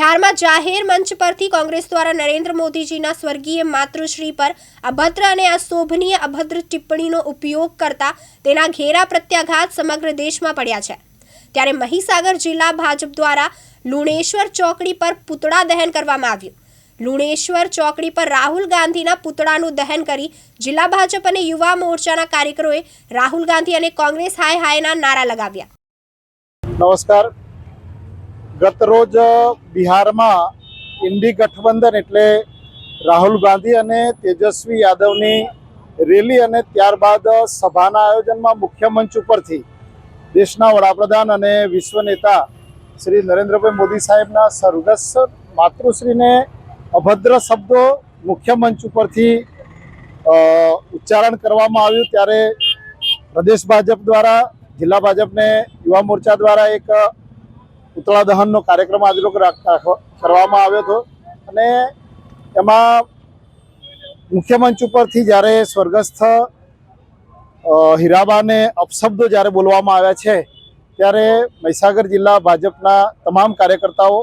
બિહારમાં જાહેર મંચ પરથી કોંગ્રેસ દ્વારા નરેન્દ્ર મોદીજીના સ્વર્ગીય માતૃશ્રી પર અભદ્ર અને અશોભનીય અભદ્ર ટિપ્પણીનો ઉપયોગ કરતા તેના ઘેરા પ્રત્યાઘાત સમગ્ર દેશમાં પડ્યા છે. ત્યારે મહીસાગર જિલ્લા ભાજપ દ્વારા લુણેશ્વર ચોકડી પર પૂતળા દહન કરવામાં આવ્યું. લુણેશ્વર ચોકડી પર રાહુલ ગાંધીના પૂતળાનું દહન કરી જિલ્લા ભાજપ અને યુવા મોરચાના કાર્યકરોએ રાહુલ ગાંધી અને કોંગ્રેસ હાય હાયના નારા લગાવ્યા. નમસ્કાર. ગત રોજ બિહારમાં ઇન્ડી ગઠબંધન એટલે રાહુલ ગાંધી અને તેજસ્વી યાદવની રેલી અને ત્યારબાદ સભાના આયોજનમાં મુખ્ય મંચ ઉપરથી દેશના વડાપ્રધાન અને વિશ્વ નેતા શ્રી નરેન્દ્રભાઈ મોદી સાહેબના સ્વર્ગસ્થ માતૃશ્રીને અભદ્ર શબ્દો મુખ્ય મંચ ઉપરથી ઉચ્ચારણ કરવામાં આવ્યું. ત્યારે પ્રદેશ ભાજપ દ્વારા, જિલ્લા ભાજપને યુવા મોરચા દ્વારા એક પુતળા દહનનો કાર્યક્રમ આજે લોકો કરવામાં આવ્યો હતો. અને એમાં મુખ્યમંચ ઉપરથી જ્યારે સ્વર્ગસ્થ હીરાબાને અપશબ્દો જ્યારે બોલવામાં આવ્યા છે, ત્યારે મહીસાગર જિલ્લા ભાજપના તમામ કાર્યકર્તાઓ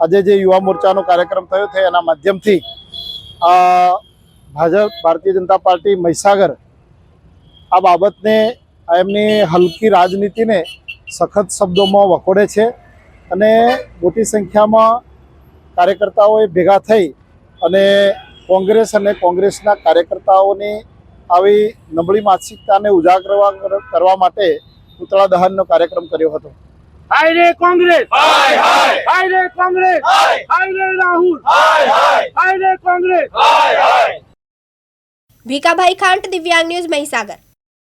આજે જે યુવા મોરચાનો કાર્યક્રમ થયો છે, એના માધ્યમથી આ ભાજપ, ભારતીય જનતા પાર્ટી મહીસાગર આ બાબતને એમની હલકી રાજનીતિને સખત શબ્દોમાં વખોડે છે. અને મોટી સંખ્યામાં કાર્યકર્તાઓએ ભેગા થઈ અને કોંગ્રેસ અને કોંગ્રેસના કાર્યકર્તાઓની આવી નબળી માનસિકતાને ઉજાગર કરવા માટે પૂતળા દહનનો કાર્યક્રમ કર્યો હતો. હાય રે કોંગ્રેસ! હાય હાય! હાય રે કોંગ્રેસ! હાય! હાય રે રાહુલ! હાય હાય! હાય રે કોંગ્રેસ! હાય હાય! ભીકાભાઈ ખાંટ દિવ્યાંગ ન્યૂઝ મહીસાગર.